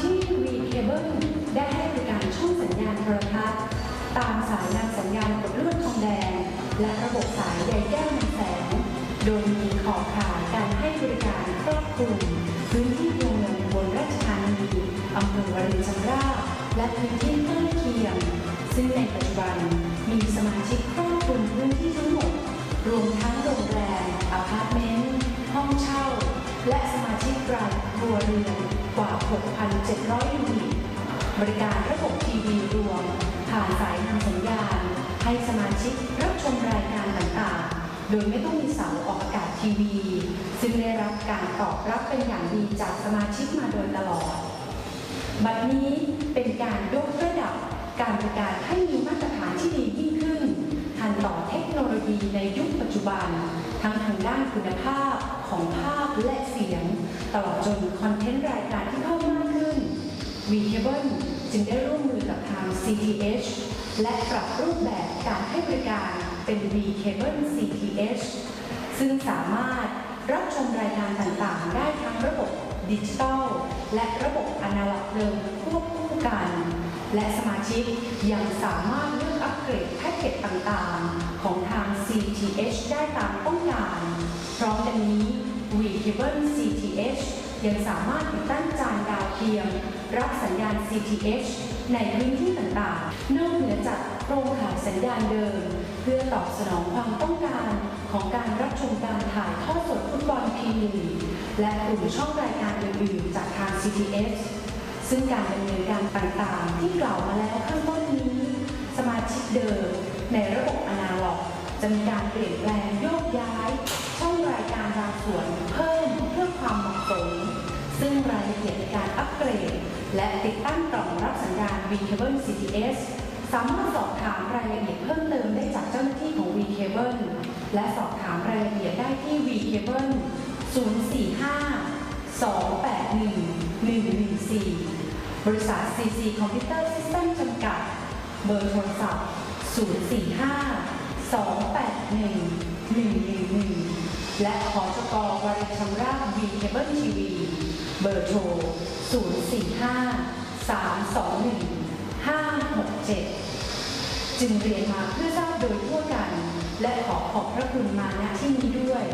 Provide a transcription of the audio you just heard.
ที่วีเคเบิลได้ให้บริการช่องสัญญาณโทรทัศน์ ตามสายนำสัญญาณกดลวดทองแดง และระบบสายใยแก้วนำแสง โดยมีขอบข่ายการให้บริการครอบคลุมพื้นที่ตัวเมืองบนราชธานีอำเภอวารินชำราบและพื้นที่ใกล้เคียง ซึ่งในปัจจุบันมีสมาชิกครอบคลุมพื้นที่ทั้งหมดรวมทั้ง และสมาชิกรายครัวเรือนกว่า 6,700 ยูนิต บริการระบบทีวีรวม ผ่านสายนำสัญญาณ ให้สมาชิกรับชมรายการต่างๆ โดยไม่ต้องมีเสาออกอากาศทีวี ซึ่งได้รับการตอบรับเป็นอย่างดีจากสมาชิกมาโดยตลอด บัดนี้เป็นการยกระดับการบริการให้มีมาตรฐานที่ดียิ่งขึ้น ทันต่อเทค โนโลยีในยุคปัจจุบัน ทั้งทางด้านคุณภาพของภาพและเสียง ตลอดจนคอนเทนต์รายการที่เพิ่มมากขึ้น v c a b l e จึงได้ร่วมมือกับทาง CTH และปรับรูปแบบการให้บริการเป็น v c a b l e CTH ซึ่งสามารถรับชมรายการต่างๆ ได้ทั้งระบบดิจิตอลและระบบอนาล็อกเดิมควบคู่กัน และสมาชิกยังสามารถเลือกอัปเกรดแพ็กเกจต่างๆ ของทาง CTH ได้ตามต้องการ พร้อมกันนี้ v c a b l e CTH ยังสามารถติดตั้งจานดาวเทียม รับสัญญาณ CTH ในพื้นที่ต่างๆ นอกเหนือจากโครงข่ายสัญญาณเดิม เพื่อตอบสนองความต้องการของการรับชมการถ่ายทอดสดฟุตบอลพรีเมียร์ลีและกลุ่มช่องรายการอื่นๆ จากทาง CTH ซึ่งการดำเนินการต่างๆ ที่กล่าวมาแล้วข้างต้นนี้ สมาชิกเดิมในระบบอนาล็อก จะมีการเปลี่ยนแปลงโยกย้าย ช่องรายการบางส่วนเพิ่มเพื่อความเหมาะสม ซึ่งรายละเอียดในการอัปเกรด และติดตั้งกล่องรับสัญญาณ V-Cable CTS สามารถสอบถามรายละเอียดเพิ่มเติมได้จากเจ้าหน้าที่ของ V-Cable และสอบถามรายละเอียดได้ที่ V-Cable 045 281 114 บริษัท CC Computer System จำกัด เบอร์โทรศัพท์ 045 281 111 และขอจกวารินชำราบ V Cable TV เบอร์โทร 045 321 567 จึงเรียนมาเพื่อทราบโดยทั่วกัน และขอขอบพระคุณมาณที่นี้ด้วย